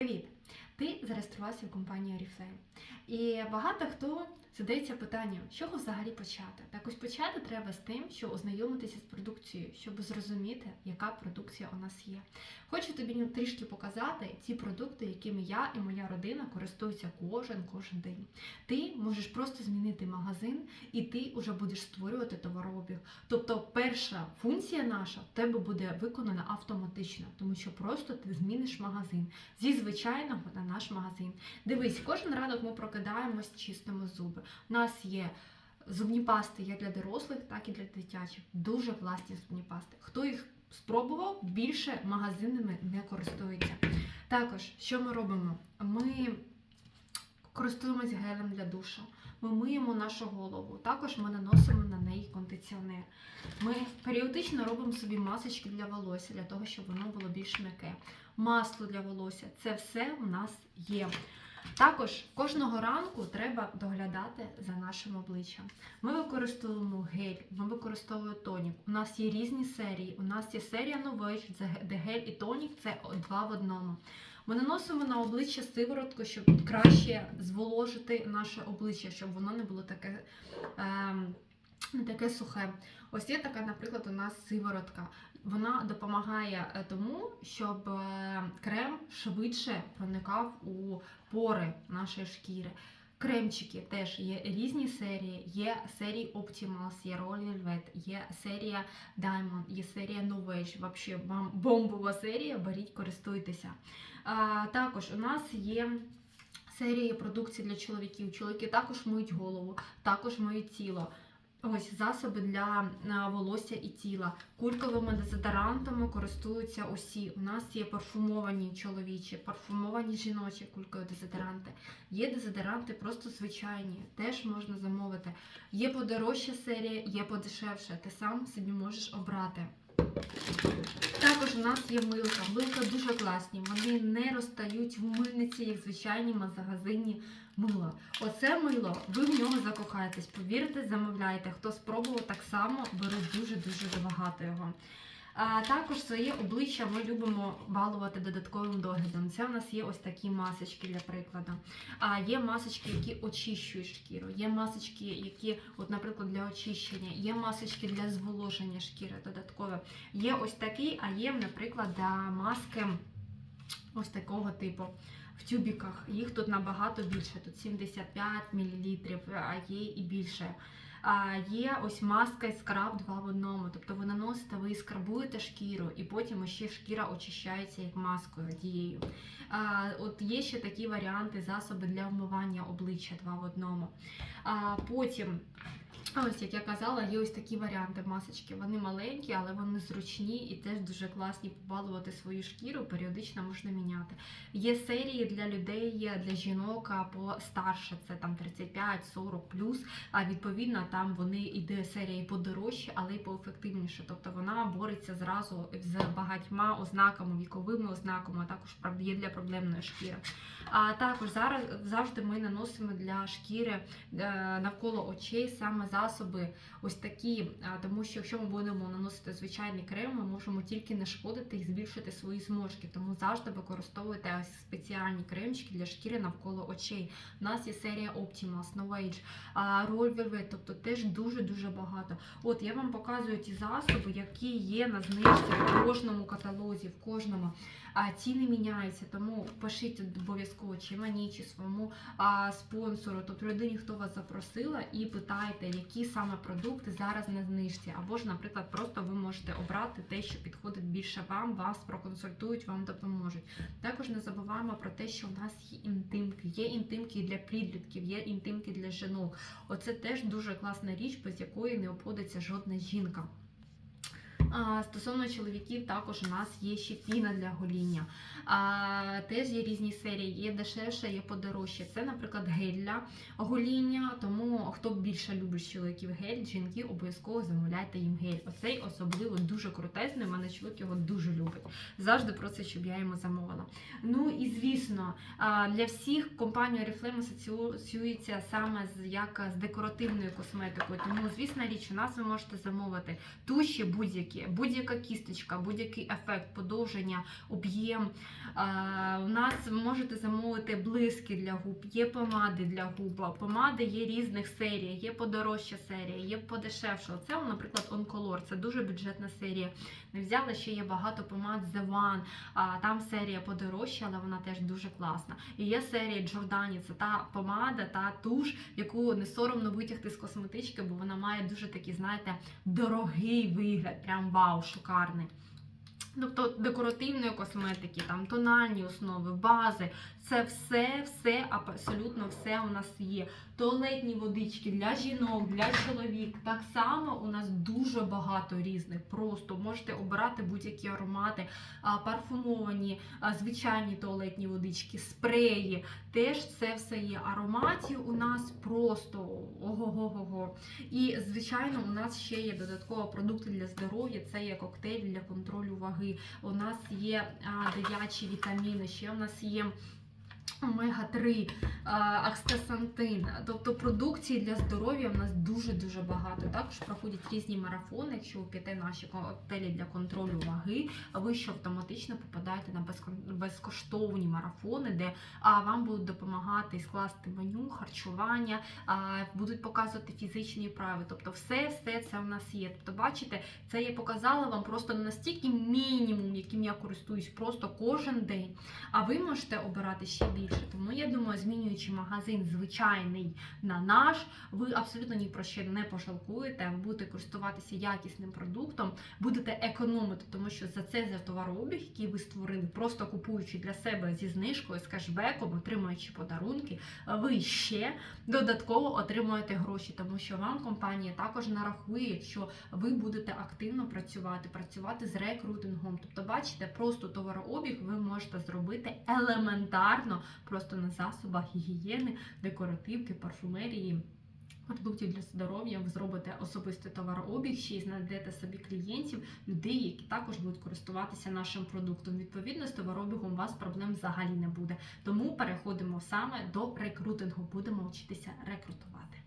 Привіт! Ти зареєструвався в компанію Oriflame. І багато хто задається питанням, з чого взагалі почати. Так ось почати треба з тим, що ознайомитися з продукцією, щоб зрозуміти, яка продукція у нас є. Хочу тобі ну, трішки показати ті продукти, якими я і моя родина користуються кожен кожен день. Ти можеш просто змінити магазин, і ти вже будеш створювати товарообіг. Тобто, перша функція наша в тебе буде виконана автоматично, тому що просто ти зміниш магазин зі звичайного на наш магазин. Дивись, кожен ранок ми прокидаємось, чистимо зуби. У нас є зубні пасти як для дорослих, так і для дитячих. Дуже класні зубні пасти. Хто їх спробував, більше магазинами не користується. Також, що ми робимо? Ми користуємось гелем для душу. Ми миємо нашу голову. Також ми наносимо на неї кондиціонер. Ми періодично робимо собі масочки для волосся, для того, щоб воно було більш м'яке. Масло для волосся це все у нас є. Також кожного ранку треба доглядати за нашим обличчям. Ми використовуємо гель, ми використовуємо тонік. У нас є різні серії. У нас є серія Novage, де гель і тонік це два в одному. Ми наносимо на обличчя сиворотку, щоб краще зволожити наше обличчя, щоб воно не було таке. Е не таке сухе. Ось є така, наприклад, у нас сиворотка. Вона допомагає е, тому, щоб е, крем швидше проникав у пори нашої шкіри. Кремчики теж є різні серії. Є серії Optimals, є Royal Velvet, є серія Diamond, є серія Novage. Вообще вам бомбова серія, беріть, користуйтеся. А, також у нас є серії продукції для чоловіків. Чоловіки також миють голову, також миють тіло. Ось засоби для волосся і тіла. Кульковими дезодорантами користуються усі. У нас є парфумовані чоловічі, парфумовані жіночі кулькові дезодоранти. Є дезодоранти просто звичайні, теж можна замовити. Є подорожча серія, є подешевша. Ти сам собі можеш обрати. Також у нас є милка. Милка дуже класні. Вони не розстають в мильниці, як звичайні магазинні мила. Оце мило, ви в нього закохаєтесь. Повірте, замовляйте. Хто спробував так само, беру дуже-дуже багато його. А також своє обличчя ми любимо балувати додатковим доглядом. Це у нас є ось такі масочки для прикладу. А є масочки, які очищують шкіру, є масочки, які, от, наприклад, для очищення, є масочки для зволоження шкіри додатково. Є ось такий, а є, наприклад, маски ось такого типу. В тюбіках їх тут набагато більше, тут 75 мл, а є і більше. Є ось маска і скраб два в одному. Тобто ви наносите, ви скрабуєте шкіру, і потім ще шкіра очищається як маскою дією. От є ще такі варіанти, засоби для вмивання обличчя два в одному. А, Ось, як я казала, є ось такі варіанти масочки. Вони маленькі, але вони зручні і теж дуже класні побалувати свою шкіру, періодично можна міняти. Є серії для людей, для жінок постарше, це там 35-40 плюс. А відповідно там вони йде серія і подорожче, але й поефективніше. Тобто вона бореться зразу з багатьма ознаками, віковими ознаками, а також є для проблемної шкіри. А також зараз завжди ми наносимо для шкіри е, навколо очей саме засоби ось такі, тому що якщо ми будемо наносити звичайний крем, ми можемо тільки не шкодити і збільшити свої зморшки. Тому завжди використовуйте спеціальні кремчики для шкіри навколо очей. У нас є серія Optimals, Novage, Royal Velvet, тобто теж дуже-дуже багато. От я вам показую ті засоби, які є на знижці в кожному каталозі, в кожному. А ціни міняються, тому пишіть обов'язково чи мені, чи своєму а, спонсору, тобто людині, хто вас запросила, і питайте, які саме продукти зараз на знижці. Або ж, наприклад, просто ви можете обрати те, що підходить більше вам, вас проконсультують, вам допоможуть. Також не забуваємо про те, що у нас є інтимки. Є інтимки для підлітків, є інтимки для жінок. Оце теж дуже класна річ, без якої не обходиться жодна жінка. Стосовно чоловіків, також у нас є ще піна для гоління. Теж є різні серії, є дешевше, є подорожче. Це, наприклад, гель для гоління. Тому хто більше любить чоловіків гель, жінки обов'язково замовляйте їм гель. Оцей особливо дуже крутезний. У мене чоловік його дуже любить. Завжди про це, щоб я йому замовила. Ну і звісно, для всіх компанія Oriflame асоціюється саме з як з декоративною косметикою. Тому, звісно, річ, у нас ви можете замовити туші будь-які морщинки, будь-яка кісточка, будь-який ефект, подовження, об'єм. А, У нас ви можете замовити блиски для губ, є помади для губ. Помади є різних серій, є подорожча серія, є подешевша. Це, наприклад, Oncolor, це дуже бюджетна серія. Не взяла ще є багато помад The One, там серія подорожча, але вона теж дуже класна. І є серія Джордані, це та помада, та туш, яку не соромно витягти з косметички, бо вона має дуже такий, знаєте, дорогий вигляд, прям вау, шикарний. Тобто декоративної косметики, там тональні основи, бази, це все, все, абсолютно все у нас є. Туалетні водички для жінок, для чоловік. Так само у нас дуже багато різних. Просто можете обирати будь-які аромати, парфумовані, звичайні туалетні водички, спреї. Теж це все є. Ароматів у нас просто ого-го-го. І, звичайно, у нас ще є додатково продукти для здоров'я. Це є коктейль для контролю ваги. У нас є дитячі вітаміни, ще у нас є. Омега-3, акстасантин, тобто продукції для здоров'я в нас дуже-дуже багато. Також проходять різні марафони. Якщо ви п'єте наші коктейлі для контролю ваги, ви ще автоматично попадаєте на безкоштовні марафони, де вам будуть допомагати скласти меню, харчування, будуть показувати фізичні вправи. Тобто, все, все це в нас є. Тобто, бачите, це я показала вам просто настільки мінімум, яким я користуюсь просто кожен день. А ви можете обирати ще більше. Тому я думаю, змінюючи магазин звичайний на наш, ви абсолютно ні про що не пожалкуєте. Будете користуватися якісним продуктом, будете економити, тому що за це за товарообіг, який ви створили, просто купуючи для себе зі знижкою, з кешбеком, отримуючи подарунки, ви ще додатково отримуєте гроші, тому що вам компанія також нарахує, якщо ви будете активно працювати, працювати з рекрутингом. Тобто, бачите, просто товарообіг ви можете зробити елементарно, просто на засобах гігієни, декоративки, парфумерії. Продуктів для здоров'я ви зробите особистий товарообіг, ще й знайдете собі клієнтів, людей, які також будуть користуватися нашим продуктом. Відповідно, з товарообігом у вас проблем взагалі не буде. Тому переходимо саме до рекрутингу. Будемо вчитися рекрутувати.